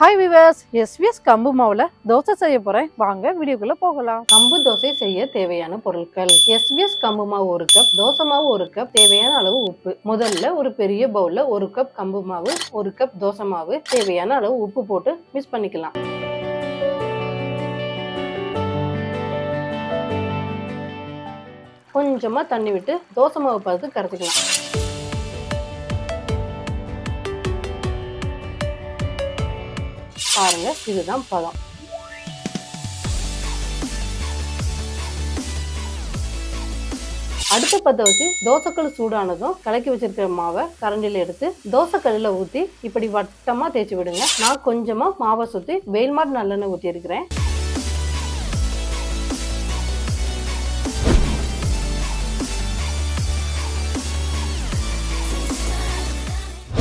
Hi viewers SVS கம்பு மாவுல தோசை செய்ய போறேன். வாங்க வீடியோக்குள்ள போகலாம். கம்பு தோசை செய்ய தேவையான பொருட்கள். எஸ்விஎஸ் கம்பு மாவு ஒரு கப் தோசை மாவு ஒரு கப் தேவையான அளவு உப்பு. முதல்ல ஒரு பெரிய பவுல்ல ஒரு கப் கம்பு மாவு ஒரு கப் தோசை மாவு. தேவையான அளவு உப்பு போட்டு மிக்ஸ் பண்ணிக்கலாம். கொஞ்சமா தண்ணி விட்டு தோசை மாவு பார்த்து கரைச்சிக்கலாம். பாருங்க இதுதான் பழம். அடுத்த பத்த வச்சு தோசைக்கல் சூடானதும் கலக்கி வச்சிருக்கிற மாவை கரண்டியில் எடுத்து தோசைக்கல்லில் ஊற்றி இப்படி வட்டமாக தேய்ச்சி விடுங்க. நான் கொஞ்சமாக மாவை சுற்றி வெயில்மாட் நல்லெண்ணெய் ஊற்றியிருக்கிறேன்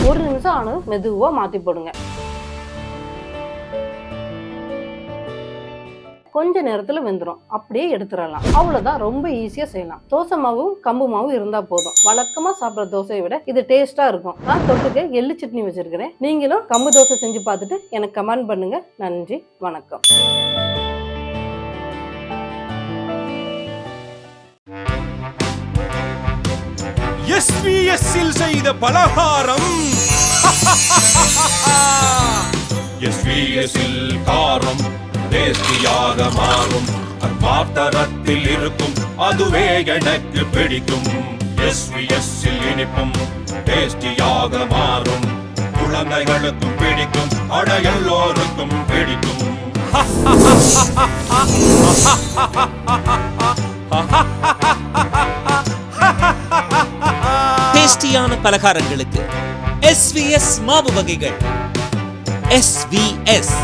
ஒரு நிமிஷம் ஆனதும் மெதுவாக மாற்றி போடுங்க. கொஞ்ச நேரத்துல வெந்துடும் அப்படியே எடுத்துடலாம் அவ்வளவுதான். ரொம்ப ஈஸியா செய்யலாம். தோசை மாவும் கம்பு மாவும் இருந்தா போதும். வழக்கமா சாப்பிட்ற தோசையை விட இது டேஸ்டா இருக்கும். நான் தொட்டுக்க எள்ளு சட்னி வச்சிருக்கிறேன். நீங்களும் கம்பு தோசை செஞ்சு பார்த்துட்டு எனக்கு கமெண்ட் பண்ணுங்க. நன்றி. வணக்கம். எஸ்விஎஸ் செய்த பலகாரம். காரம். டேஸ்டியாக மாறும் அது பாத்திரத்தில் இருக்கும். அதுவே எனக்கு பிடிக்கும். எஸ்விஎஸ் இல் இனிப்பும் டேஸ்டியாக மாறும் குழந்தைகளுக்கும் பிடிக்கும். அட எல்லோருக்கும் பிடிக்கும். டேஸ்டியான பலகாரங்களுக்கு எஸ்விஎஸ் மாவு வகைகள். எஸ்விஎஸ்